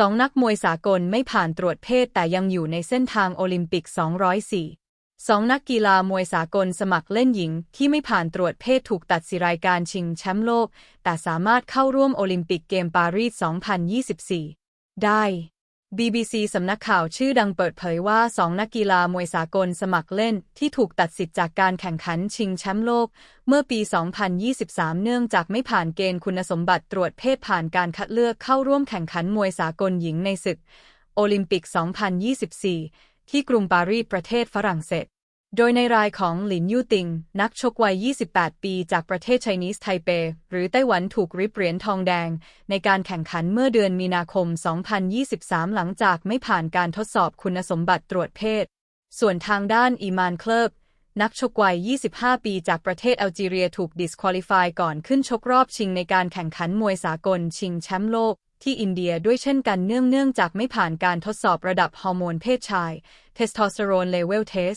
สองนักมวยสากลไม่ผ่านตรวจเพศแต่ยังอยู่ในเส้นทางโอลิมปิก 204สองนักกีฬามวยสากลสมัครเล่นหญิง ที่ไม่ผ่านตรวจเพศถูกตัดสิรายการชิงแชมป์โลก แต่สามารถเข้าร่วมโอลิมปิกเกมปารีส 2024 ได้ BBC สำนักข่าวชื่อดังเปิดเผยว่าสองนักกีฬามวยสากลสมัครเล่นที่ถูกตัดสิทธิ์จากการแข่งขันชิงแชมป์โลก เมื่อปี 2023 เนื่องจากไม่ผ่านเกณฑ์คุณสมบัติตรวจเพศผ่านการคัดเลือกเข้าร่วมแข่งขันมวยสากลหญิงในศึก โอลิมปิก 2024 ที่กรุงปารีสประเทศฝรั่งเศส โดยในรายของหลินยู่ติง นักชกวัย 28 ปีจากประเทศไชนีสไทเป หรือไต้หวันถูกริบเหรียญทองแดง ในการแข่งขันเมื่อเดือนมีนาคม 2023 หลังจากไม่ผ่านการทดสอบคุณสมบัติตรวจเพศ ส่วนทางด้านอีมานเคลิบนักชกวัย 25 ปีจากประเทศแอลจีเรียถูกดิสควอลิฟายก่อนขึ้นชกรอบชิงในการแข่งขันมวยสากลชิงแชมป์โลก ที่อินเดียด้วยเช่นกันเนื่องเนื่องจากไม่ผ่านการทดสอบระดับฮอร์โมนเพศชายเทสโทสเตอโรนเลเวลเทส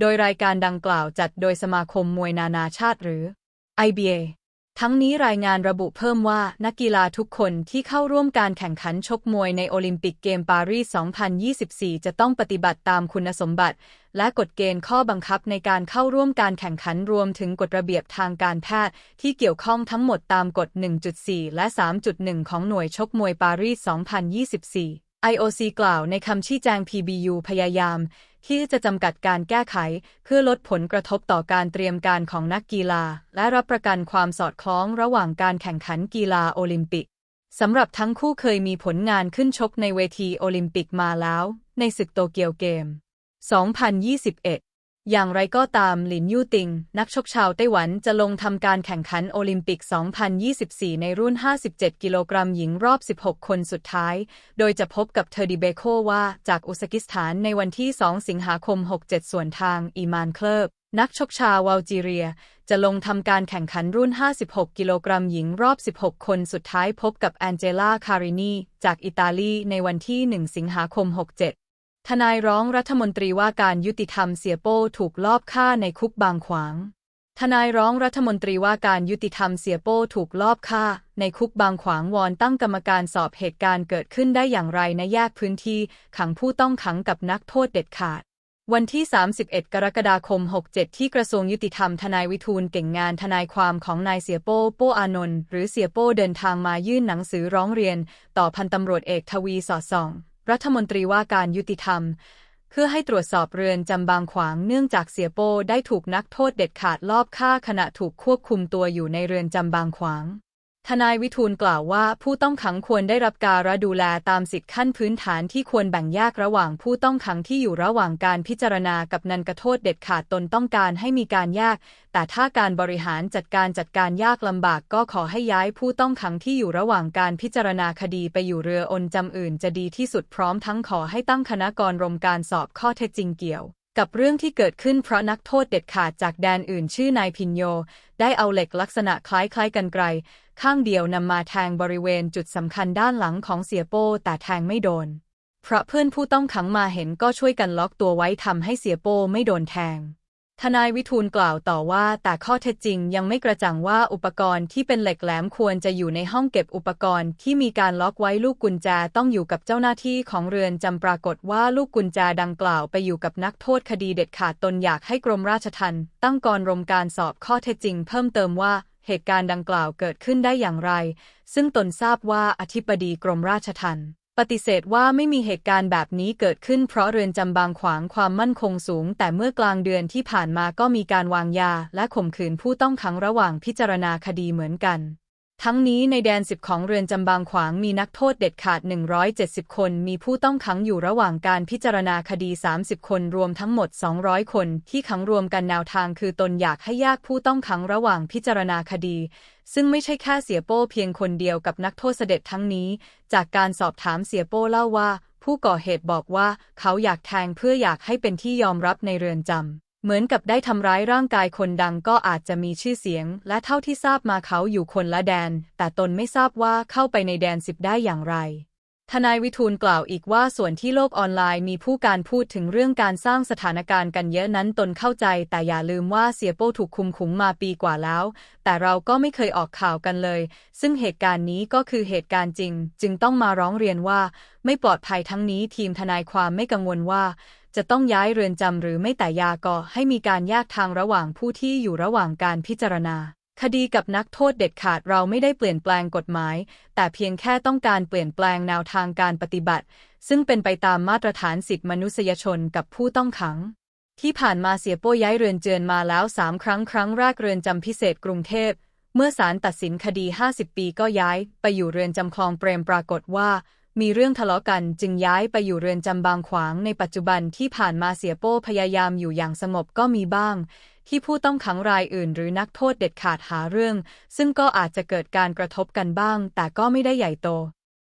โดยรายการดังกล่าวจัดโดยสมาคมมวยนานาชาติหรือ IBA ทั้งนี้รายงานระบุเพิ่มว่านักกีฬาทุกคนที่เข้าร่วมการแข่งขันชกมวยในโอลิมปิกเกมปารีส 2024 จะต้องปฏิบัติตามคุณสมบัติ และกฎเกณฑ์ข้อบังคับในการเข้าร่วมการแข่งขันรวมถึงกฎระเบียบทางการแพทย์ ที่เกี่ยวข้องทั้งหมดตามกฎ 1.4 และ 3.1 ของหน่วยชกมวยปารีส 2024 IOC กล่าวในคำชี้แจง PBU พยายาม ที่จะจำกัดการแก้ไข เพื่อลดผลกระทบต่อการเตรียมการของนักกีฬา และรับประกันความสอดคล้องระหว่างการแข่งขันกีฬาโอลิมปิกสำหรับทั้งคู่เคยมีผลงานขึ้นชกในเวทีโอลิมปิกมาแล้ว ในศึกโตเกียวเกม 2021 อย่างไรก็ตามหลินยู่ติง นักชกชาวไต้หวันจะลงทำการแข่งขันโอลิมปิก 2024 ในรุ่น 57 กิโลกรัมหญิงรอบ 16 คนสุดท้าย โดยจะพบกับเทอร์ดิเบโคว่าจากอุซกิสถานในวันที่ 2 สิงหาคม 67 ส่วนทางอีมานเคลิบ นักชกชาวอัลจีเรีย จะลงทำการแข่งขันรุ่น 56 กิโลกรัมหญิงรอบ 16 คนสุดท้ายพบกับแองเจล่าคารินีจากอิตาลีในวันที่ 1 สิงหาคม 67 ทนายร้องรัฐมนตรีว่าการยุติธรรมเสียโป้ถูกลอบฆ่าในคุกบางขวาง ทนายร้องรัฐมนตรีว่าการยุติธรรมเสียโป้ถูกลอบฆ่า ในคุกบางขวางวอนตั้งกรรมการสอบเหตุการณ์เกิดขึ้นได้อย่างไรในแยกพื้นที่ขังผู้ต้องขังกับนักโทษเด็ดขาดวันที่ 31 กรกฎาคม 67 ที่กระทรวงยุติธรรม ทนายวิทูลเก่งงานทนายความของนายเสียโป้ โป้อานนท์ หรือเสียโป้เดินทางมายื่นหนังสือร้องเรียน ต่อพันตำรวจเอกทวีสอดส่อง รัฐมนตรีว่าการยุติธรรม เพื่อให้ตรวจสอบเรือนจำบางขวางเนื่องจากเสียโป้ได้ถูกนักโทษเด็ดขาดลอบฆ่าขณะถูกควบคุมตัวอยู่ในเรือนจำบางขวาง ทนายวิทูลกล่าวว่า ผู้ต้องขังควรได้รับการดูแลตามสิทธิขั้นพื้นฐานที่ควรแบ่งแยกระหว่างผู้ต้องขังที่อยู่ระหว่างการพิจารณากับนันกโทษเด็ดขาดตนต้องการให้มีการแยก แต่ถ้าการบริหารจัดการจัดการยากลำบากก็ขอให้ย้ายผู้ต้องขังที่อยู่ระหว่างการพิจารณาคดีไปอยู่เรืออนจำอื่นจะดีที่สุดพร้อมทั้งขอให้ตั้งคณะกรรมการสอบข้อเท็จจริงเกี่ยว กับเรื่องที่เกิดขึ้นเพราะนักโทษเด็ดขาดจากแดนอื่นชื่อนายพินโย ได้เอาเหล็กลักษณะคล้ายๆกันไกล ข้างเดียวนำมาแทงบริเวณจุดสำคัญด้านหลังของเสียโป้แต่แทงไม่โดน เพราะเพื่อนผู้ต้องขังมาเห็นก็ช่วยกันล็อกตัวไว้ทำให้เสียโป้ไม่โดนแทง ทนายวิทูลกล่าวต่อว่า แต่ข้อเท็จจริงยังไม่กระจ่างว่าอุปกรณ์ที่เป็นเหล็กแหลมควรจะอยู่ในห้องเก็บอุปกรณ์ที่มีการล็อกไว้ลูกกุญแจต้องอยู่กับเจ้าหน้าที่ของเรือนจำปรากฏว่าลูกกุญแจดังกล่าวไปอยู่กับนักโทษคดีเด็ดขาดตนอยากให้กรมราชทัณฑ์ตั้งกรรมการสอบข้อเท็จจริง เพิ่มเติมว่าเหตุการณ์ดังกล่าวเกิดขึ้นได้อย่างไร ซึ่งตนทราบว่าอธิบดีกรมราชทัณฑ์ ปฏิเสธว่าไม่มีเหตุการณ์แบบนี้เกิดขึ้นเพราะเรือนจำบางขวางความมั่นคงสูง แต่เมื่อกลางเดือนที่ผ่านมาก็มีการวางยา และข่มขืนผู้ต้องขังระหว่างพิจารณาคดีเหมือนกัน ทั้งนี้ในแดนสิบของเรือนจำบางขวางมีนักโทษเด็ดขาด 170 คน มีผู้ต้องขังอยู่ระหว่างการพิจารณาคดี 30 คน รวมทั้งหมด 200 คน ที่ขังรวมกันแนวทางคือตนอยากให้แยกผู้ต้องขังระหว่างพิจารณาคดี ซึ่งไม่ใช่แค่เสียโป้เพียงคนเดียวกับนักโทษเสด็จทั้งนี้ จากการสอบถามเสียโป้เล่าว่า ผู้ก่อเหตุบอกว่าเขาอยากแทงเพื่ออยากให้เป็นที่ยอมรับในเรือนจำ เหมือนกับได้ทำร้ายร่างกายคนดังก็อาจจะมีชื่อเสียง และเท่าที่ทราบมาเขาอยู่คนละแดน แต่ตนไม่ทราบว่าเข้าไปในแดนสิบได้อย่างไร ทนายวิทูลกล่าวอีกว่าส่วนที่โลกออนไลน์มีผู้การพูดถึงเรื่องการสร้างสถานการณ์กันเยอะนั้นตนเข้าใจ แต่อย่าลืมว่าเสียโป้ถูกคุมขุมมาปีกว่าแล้ว แต่เราก็ไม่เคยออกข่าวกันเลย ซึ่งเหตุการณ์นี้ก็คือเหตุการณ์จริง จึงต้องมาร้องเรียนว่า ไม่ปลอดภัยทั้งนี้ทีมทนายความไม่กังวลว่า จะต้องย้ายเรือนจำหรือไม่แต่ยาก็ให้มีการแยกทางระหว่างผู้ที่อยู่ระหว่างการพิจารณา คดีกับนักโทษเด็ดขาดเราไม่ได้เปลี่ยนแปลงกฎหมาย แต่เพียงแค่ต้องการเปลี่ยนแปลงแนวทางการปฏิบัติ ซึ่งเป็นไปตามมาตรฐานสิทธิมนุษยชนกับผู้ต้องขังที่ผ่านมาเสียโป้ย้ายเรือนเจือนมาแล้วสามครั้งครั้งแรกเรือนจำพิเศษกรุงเทพ เมื่อศาลตัดสินคดี 50 ปีก็ย้าย ไปอยู่เรือนจำคลองเปรมปรากฏว่า มีเรื่องทะเลาะกันจึงย้ายไปอยู่เรือนจำบางขวางในปัจจุบันที่ผ่านมาเสียโป้พยายามอยู่อย่างสงบก็มีบ้าง ที่ผู้ต้องขังรายอื่น หรือนักโทษเด็ดขาดหาเรื่อง ซึ่งก็อาจจะเกิดการกระทบกันบ้าง แต่ก็ไม่ได้ใหญ่โต